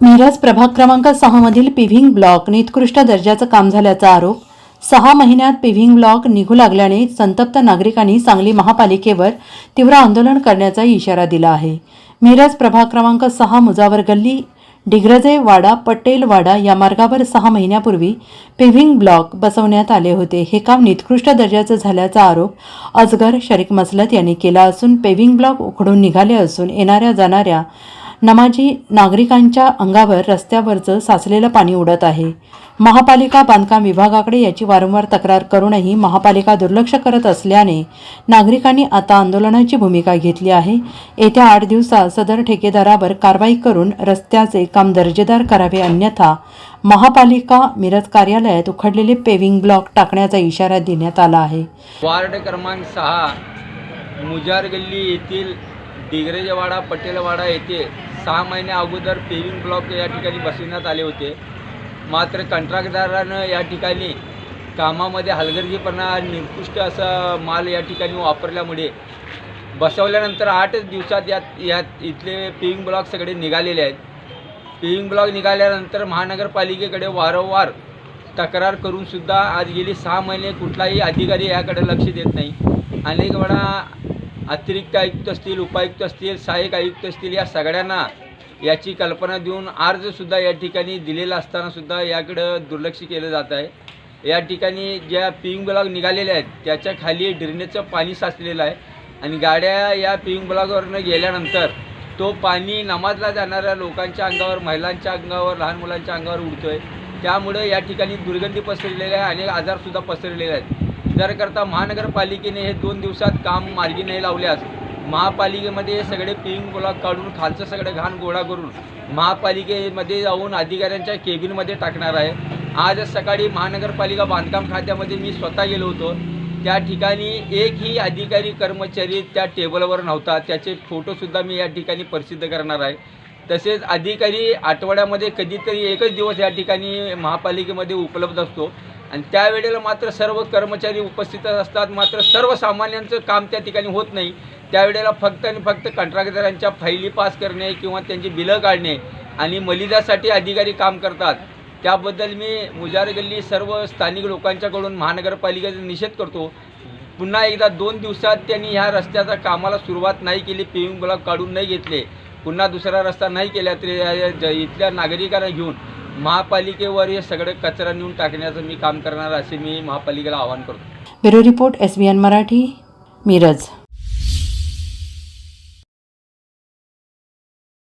मिरज प्रभाग क्रमांक सहा मधील पिव्हिंग ब्लॉक निकृष्ट दर्जाचं काम झाल्याचा आरोप. सहा महिन्यात पिव्हिंग ब्लॉक निघू लागल्याने संतप्त नागरिकांनी सांगली महापालिकेवर तीव्र आंदोलन करण्याचा इशारा दिला आहे. मिरज प्रभाग क्रमांक सहा मुजावर गल्ली डिग्रजे वाडा पटेल वाडा या मार्गावर सहा महिन्यापूर्वी पेव्हिंग ब्लॉक बसवण्यात आले होते. हे काम निकृष्ट दर्जाचं झाल्याचा आरोप अजगर शरीक मसलत यांनी केला असून पेव्हिंग ब्लॉक उखडून निघाले असून येणाऱ्या जाणाऱ्या नमाजी नागरिकांच्या अंगावर रस्त्यावरचं साचलेलं पाणी उडत आहे. महापालिका बांधकाम विभागाकडे याची वारंवार तक्रार करूनही महापालिका दुर्लक्ष करत असल्याने नागरिकांनी आता आंदोलनाची भूमिका घेतली आहे. येत्या आठ दिवसात सदर ठेकेदारावर कारवाई करून रस्त्याचे काम दर्जेदार करावे अन्यथा महापालिका मिरज कार्यालयात उखडलेले पेव्हिंग ब्लॉक टाकण्याचा इशारा देण्यात आला आहे. वार्ड क्रमांक सहा मुजार गल्ली येथील दिग्रजवाडा पटेलवाडा येथे सहा महिन्या अगोदर पेविंग ब्लॉक या ठिकाणी बसविण्यात आले होते. मात्र कंत्राटदारानं या ठिकाणी कामामध्ये हलगर्जीपणा निकृष्ट असा माल या ठिकाणी वापरल्यामुळे बसवल्यानंतर आठच दिवसात यात यात इथले पेविंग ब्लॉक सगळे निघालेले आहेत. पेविंग ब्लॉक निघाल्यानंतर महानगरपालिकेकडे वारंवार तक्रार करूनसुद्धा आज गेली सहा महिने कुठलाही अधिकारी याकडे लक्ष देत नाही. अनेक वेळा अतिरिक्त आयुक्त असतील उपायुक्त असतील सहाय्यक आयुक्त असतील या सगळ्यांना याची कल्पना देऊन अर्जसुद्धा या ठिकाणी दिलेला असतानासुद्धा याकडं दुर्लक्ष केलं जात आहे. या ठिकाणी ज्या पिंग ब्लॉक निघालेल्या आहेत त्याच्याखाली ड्रेनेजचं पाणी साचलेलं आहे आणि गाड्या या पिंग ब्लॉकवरनं गेल्यानंतर तो पाणी नमाजला जाणाऱ्या लोकांच्या अंगावर महिलांच्या अंगावर लहान मुलांच्या अंगावर उडतो आहे त्यामुळं या ठिकाणी दुर्गंधी पसरलेल्या आहे अनेक आजारसुद्धा पसरलेले आहेत. जर करता महानगरपालिकेने हे दोन दिवसात काम मार्गी नाही लावल्यास महापालिकेमध्ये सगळे पिंग ब्लॉक काढून खालचं सगळं घाण गोळा करून महापालिकेमध्ये जाऊन अधिकाऱ्यांच्या केबिनमध्ये टाकणार आहे. आज सकाळी महानगरपालिका बांधकाम खात्यामध्ये मी स्वतः गेलो होतो. त्या ठिकाणी एकही अधिकारी कर्मचारी त्या टेबलवर नव्हता. त्याचे फोटोसुद्धा मी या ठिकाणी प्रसिद्ध करणार आहे. तसेच अधिकारी आठवड्यामध्ये कधीतरी एकच दिवस या ठिकाणी महापालिकेमध्ये उपलब्ध असतो. आणि त्यावेळेला मात्र सर्व कर्मचारी उपस्थित असतात. मात्र सर्वसामान्यांचं काम त्या ठिकाणी होत नाही. त्यावेळेला फक्त आणि फक्त कंत्राटदारांच्या फाईली पास करणे किंवा त्यांची बिलं काढणे आणि मलिदासाठी अधिकारी काम करतात. त्याबद्दल मी मुजार गल्ली सर्व स्थानिक लोकांच्याकडून महानगरपालिकेचा निषेध करतो. पुन्हा एकदा दोन दिवसात त्यांनी ह्या रस्त्याचा कामाला सुरुवात नाही केली पेविंग ब्लॉक काढून नाही घेतले. पुन्हा दुसरा रस्ता नाही केला तरी या- ज- इथल्या नागरिकांना घेऊन महापालिकेवर हे सगळे कचरा नेऊन टाकण्याचं मी काम करणार असे मी महापालिकेला आवाहन करतो. Bureau report S B N Marathi Miraj.